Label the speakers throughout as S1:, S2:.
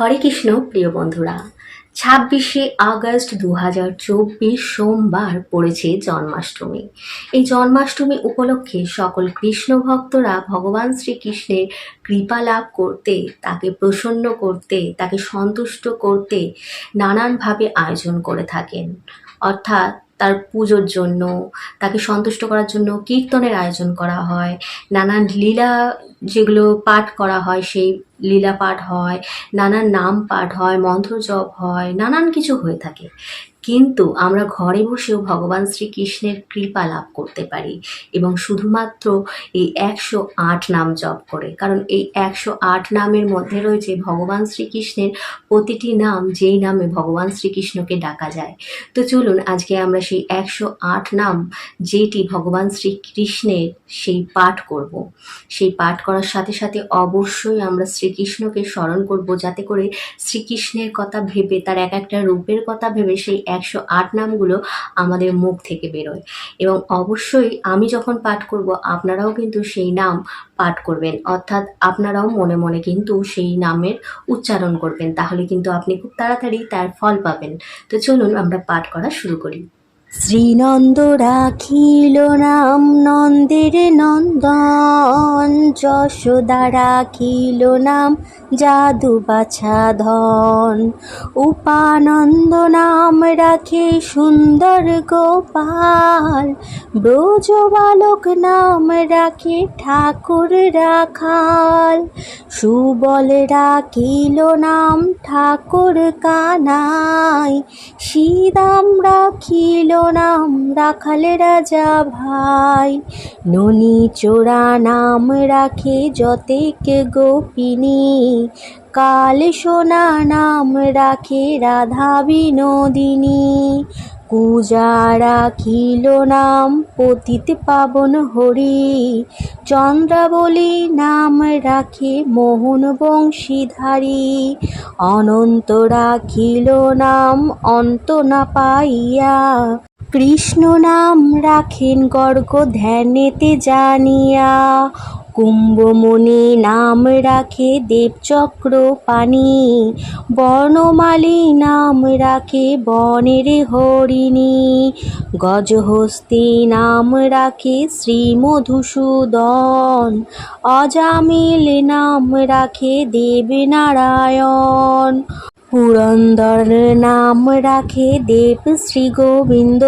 S1: হরে কৃষ্ণ, প্রিয় বন্ধুরা। ছাব্বিশে আগস্ট দু হাজার চব্বিশ সোমবার পড়েছে জন্মাষ্টমী। এই জন্মাষ্টমী উপলক্ষে সকল কৃষ্ণ ভক্তরা ভগবান শ্রীকৃষ্ণের কৃপা লাভ করতে, তাকে প্রসন্ন করতে, তাকে সন্তুষ্ট করতে নানানভাবে আয়োজন করে থাকেন। অর্থাৎ তার পুজোর জন্য, তাকে সন্তুষ্ট করার জন্য কীর্তনের আয়োজন করা হয়। নানান লীলা যেগুলো পাঠ করা হয়, সেই লীলা পাঠ হয়, নানান নাম পাঠ হয় মন্ত্র জপ হয়, নানান কিছু হয়ে থাকে। কিন্তু আমরা ঘরে বসেও ভগবান শ্রীকৃষ্ণের কৃপা লাভ করতে পারি এবং শুধুমাত্র এই একশো আট নাম জপ করে। কারণ এই একশো আট নামের মধ্যে রয়েছে ভগবান শ্রীকৃষ্ণের প্রতিটি নাম, যেই নামে ভগবান শ্রীকৃষ্ণকে ডাকা যায়। তো চলুন, আজকে আমরা সেই একশো আট নাম, যেটি ভগবান শ্রীকৃষ্ণের সেই পাঠ করব। সেই পাঠ করার সাথে সাথে অবশ্যই আমরা শ্রীকৃষ্ণকে স্মরণ করব, যাতে করে শ্রীকৃষ্ণের কথা ভেবে, তার এক একটা রূপের কথা ভেবে সেই একশো আট নামগুলো আমাদের মুখ থেকে বেরোয়। এবং অবশ্যই আমি যখন পাঠ করব, আপনারাও কিন্তু সেই নাম পাঠ করবেন। অর্থাৎ আপনারাও মনে মনে কিন্তু সেই নামের উচ্চারণ করবেন। তাহলে কিন্তু আপনি খুব তাড়াতাড়ি তার ফল পাবেন। তো চলুন আমরা পাঠ করা শুরু করি। শ্রীনন্দ রাখিল নাম নন্দের নন্দন, যশোদা রাখিল নাম জাদু বাছা ধন। উপানন্দ নাম রাখে সুন্দর গোপাল, ব্রজ বালক নাম রাখে ঠাকুর রাখাল। সুবল রাখিল নাম ঠাকুর কানাই শ্রীদাম রাখিল নাম রাখাল রাজা ভাই। ননি চোরা নাম রাখে যতেক গোপিনী। কাল সোনা নাম রাখে রাধা বিনোদিনী। পূজা রাখিল নাম পতিত পাবন হরি। চন্দ্রাবলী নাম রাখে মোহন বংশীধারী। অনন্ত রাখিল নাম অন্ত না পাইয়া কৃষ্ণ নাম রাখেন গর্গ ধ্যানেতে জানিয়া। কুম্ভমণি নাম রাখে দেবচক্র পানি বর্ণমালী নাম রাখে বনের হরিণী। গজহস্তি নাম রাখে শ্রী মধুসূদন। অজামিল নাম রাখে দেবনারায়ণ পুরন্দর নাম রাখে দেব শ্রী গোবিন্দ।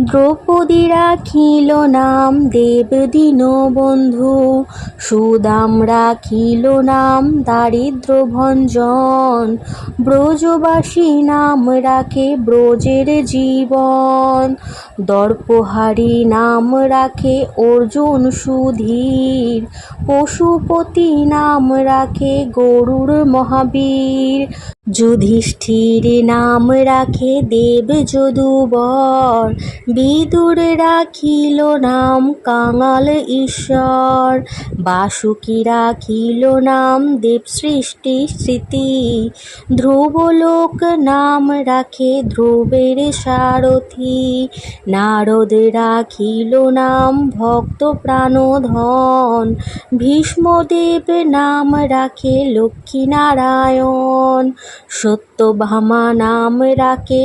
S1: দ্রৌপদী রাখিল নাম, দেব দীনবন্ধু সুদাম রাখিল নাম, দারিদ্র ভঞ্জন। ব্রজবাসী নাম রাখে ব্রজের জীবন। দর্পহারি নাম রাখে অর্জুন সুধীর। পশুপতি নাম রাখে গরুর মহাবীর। যুধিষ্ঠির নাম রাখে দেব যদুবর। বিদুর রাখিল নাম কাঙাল ঈশ্বর। বাসুকি রাখিল নাম দেব সৃষ্টি স্মৃতি। ধ্রুবলোক নাম রাখে ধ্রুবের সারথি। নারদ রাখিল নাম ভক্ত প্রাণধন। ভীষ্মদেব নাম রাখে লক্ষ্মীনারায়ণ সত্যভামা নাম রাখে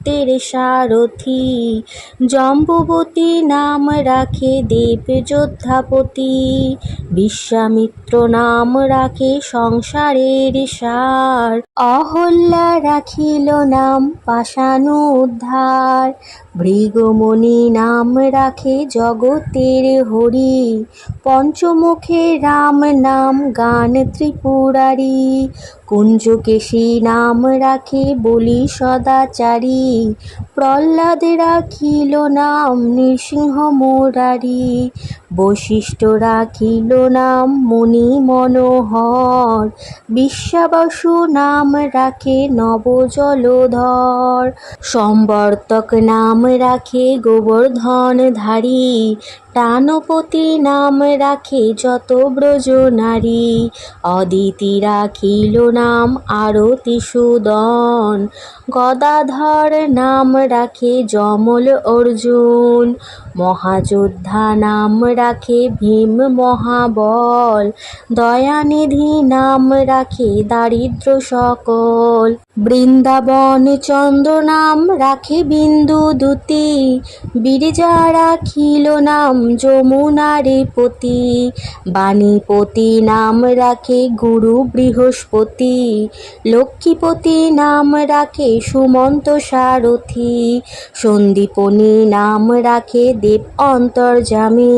S1: সত্যের সারথি। জম্বুবতী নাম রাখে দেব যোদ্ধাপতি। বিশ্বামিত্র নাম রাখে সংসারের সার। অহল্যা রাখিল নাম পাশানু উদ্ধার ভৃগমণি নাম রাখে জগতের হরি। পঞ্চমুখে রাম নাম গান ত্রিপুরারি। কুঞ্জকেশী নাম রাখে বলি সদাচারী। প্রহ্লাদ রাখিল নাম নৃসিংহ মুরারি। বৈশিষ্ট্য রাখিল নাম মণি মনোহর। বিশ্বাবসু নাম রাখে নবজলধর। সম্বর্তক নাম রাখে গোবর্ধনধারী। টানপতি নাম রাখে যত ব্রজ নারী। অদিতি রাখিল নাম আরতি সুদন। গদাধর নাম রাখে যমল অর্জুন। মহাযোদ্ধা নাম
S2: রাখে ভীম মহাবল দয়ানিধি নাম রাখে দারিদ্র সকল। বৃন্দাবন চন্দ্র নাম রাখে বিন্দু দুতি, বিরজা রাখিল নাম যমুনারে পতি, বাণীপতি নাম রাখে গুরু বৃহস্পতি, লক্ষ্মীপতি নাম রাখে সুমন্ত সারথি, সন্দীপনী নাম রাখে দেব অন্তর্জামী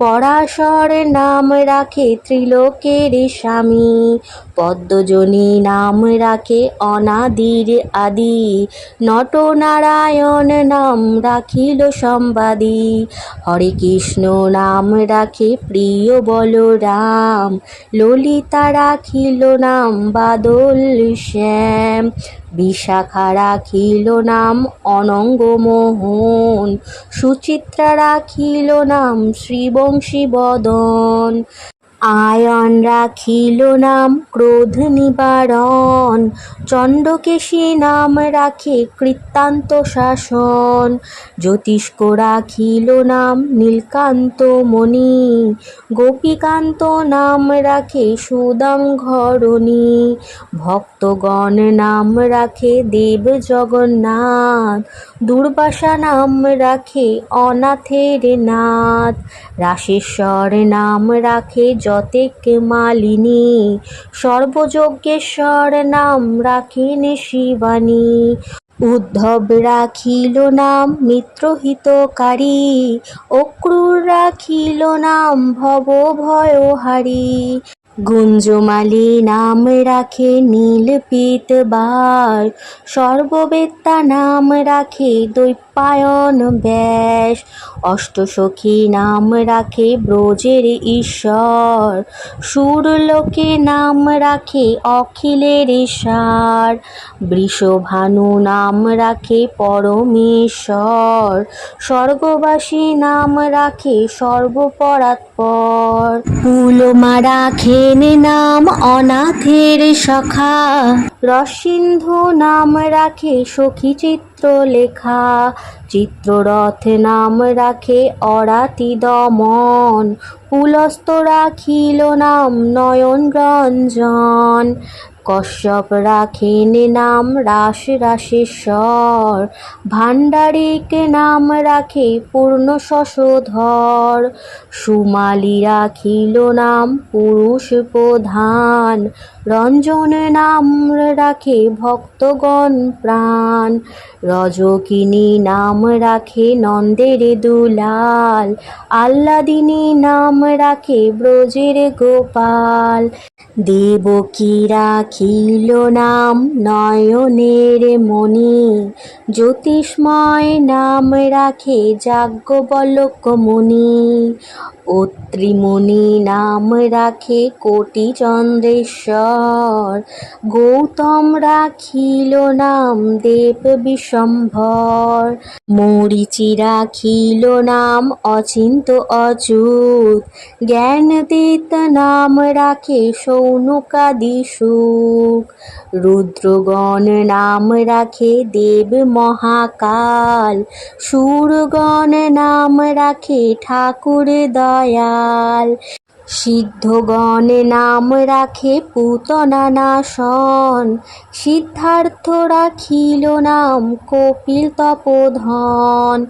S2: পরাশর নাম রাখে ত্রিলোকের স্বামী। পদ্মজনী নাম রাখে অনাদির আদি। নটনারায়ণ নাম রাখিল সম্বাদী। হরে কৃষ্ণ নাম রাখে প্রিয় বলরাম। ললিতা রাখিল নাম বাদল শ্যাম। বিশাখা রাখিল নাম অনঙ্গ মোহন সুচিত্রা রাখিল নাম শ্রীবংশী বদন আয়ন রাখিল নাম ক্রোধ নিবারণ চণ্ডকেশী নাম রাখে কৃত্তান্ত শাসন। জ্যোতিষ্ক রাখিল নাম নীলকান্ত মণি, গোপীকান্ত নাম রাখে সুদাম ঘরণী ভক্তগণ নাম রাখে দেব জগন্নাথ, দুর্বাসা নাম রাখে অনাথের নাথ। রাশেশ্বর নাম রাখে যতেক মালিনী, সর্বযজ্ঞেশ্বর নাম রাখেন শিবানী। উদ্ধব রাখিল নাম মিত্রহিতকারী, অক্রূর রাখিল নাম ভব ভয়হারী গুঞ্জমালী নাম রাখে নীল পিতবার সর্ববেত্তা নাম রাখে দৈপায়ন ব্যাস অষ্টসখী নাম রাখে ব্রজের ঈশ্বর। সুরলোকে নাম রাখে অখিলের সার। বৃষভানু নাম রাখে পরমেশ্বর। স্বর্গবাসী নাম রাখে সর্বপরাৎপর ফুলমা রাখেন নাম অনাথের সখা। রসিন্ধু নাম রাখে সখী চিত্র লেখা চিত্ররথ নাম রাখে অরাতি দমন পুলস্ত রাখিল নাম নয়ন রঞ্জন, কশ্যপ রাখেন নাম রাস রাসেশ্বর, ভাণ্ডারিক নাম রাখে পূর্ণ শশধর, সুমালি রাখিল নাম পুরুষ প্রধান রঞ্জন নাম রাখে ভক্তগণ প্রাণ। রজকিনী নাম রাখে নন্দের দুলাল। আল্লাদিনী নাম রাখে ব্রজের গোপাল। দেবকী রাখিল নাম নয়নের মণি। জ্যোতিষ্ময় নাম রাখে যাজ্ঞবল্ক মুনি। অত্রিমণি নাম রাখে কোটি চন্দ্রেশ্বর। গৌতম রাখিল নাম দেব বিশ্বম্ভর। মরিচি রাখিল নাম অচিন্ত অচ্যুত জ্ঞানদিত নাম রাখে সৌনকাদি সুখ রুদ্রগণ নাম রাখে দেব মহাকাল। সুরগণ নাম রাখে ঠাকুর দয়াল। সিদ্ধগণ নাম রাখে পুতনা নাশন সিদ্ধার্থ রাখিল নাম, কপিল তপোধন।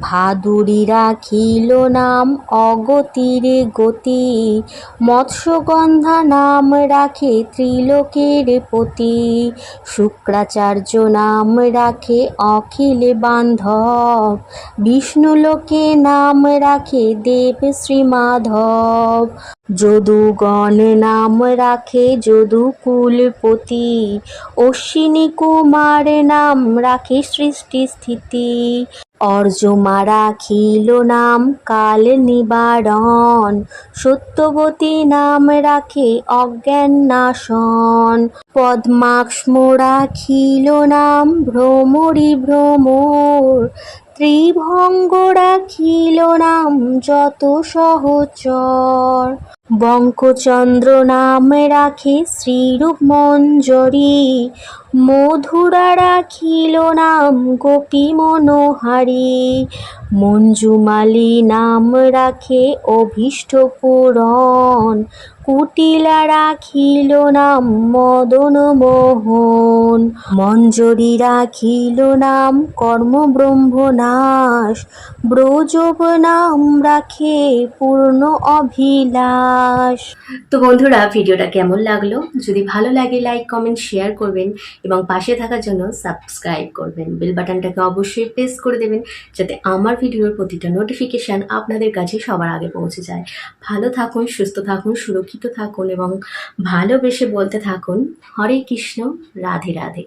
S2: ভাদুরী রাখিল নাম, অগতির গতি। মৎস্যগন্ধা নাম রাখে ত্রিলোকের পতি। শুক্রাচার্য নাম রাখে অখিল বান্ধব। বিষ্ণুলোকে নাম রাখে দেব শ্রীমাধব। যদুগণ নাম রাখে যদুকুলপতি অশ্বিনী কুমার নাম রাখে সৃষ্টি স্থিতি। অর্জমা রাখিল নাম কাল নিবারণ। সত্যবতী নাম রাখে অজ্ঞান নাশন। পদ্মাক্ষ্ম রাখিল নাম ভ্রমরি ভ্রমর। ত্রিভঙ্গ রাখিল নাম যত সহচর। বঙ্কচন্দ্র নাম রাখে শ্রীরূপ মঞ্জরি। মধুরা রাখিল নাম গোপী মনোহারী। মঞ্জুমালি নাম রাখে অভীষ্ট পূরণ কুটিলা রাখিল নাম মদন মোহন। মঞ্জরি রাখিল নাম কর্ম ব্রহ্মনাশ ব্রজব নাম রাখে পূর্ণ অভিলাষ।
S1: তো বন্ধুরা, ভিডিওটা কেমন লাগল? যদি ভালো লাগে লাইক কমেন্ট শেয়ার করবেন এবং পাশে থাকার জন্য সাবস্ক্রাইব করবেন। বেল বাটনটাকে অবশ্যই প্রেস করে দেবেন যাতে আমার ভিডিওর প্রতিটা নোটিফিকেশান আপনাদের কাছে সবার আগে পৌঁছে যায়। ভালো থাকুন, সুস্থ থাকুন সুরক্ষিত থাকুন এবং ভালোবেসে বলতে থাকুন হরে কৃষ্ণ রাধে রাধে।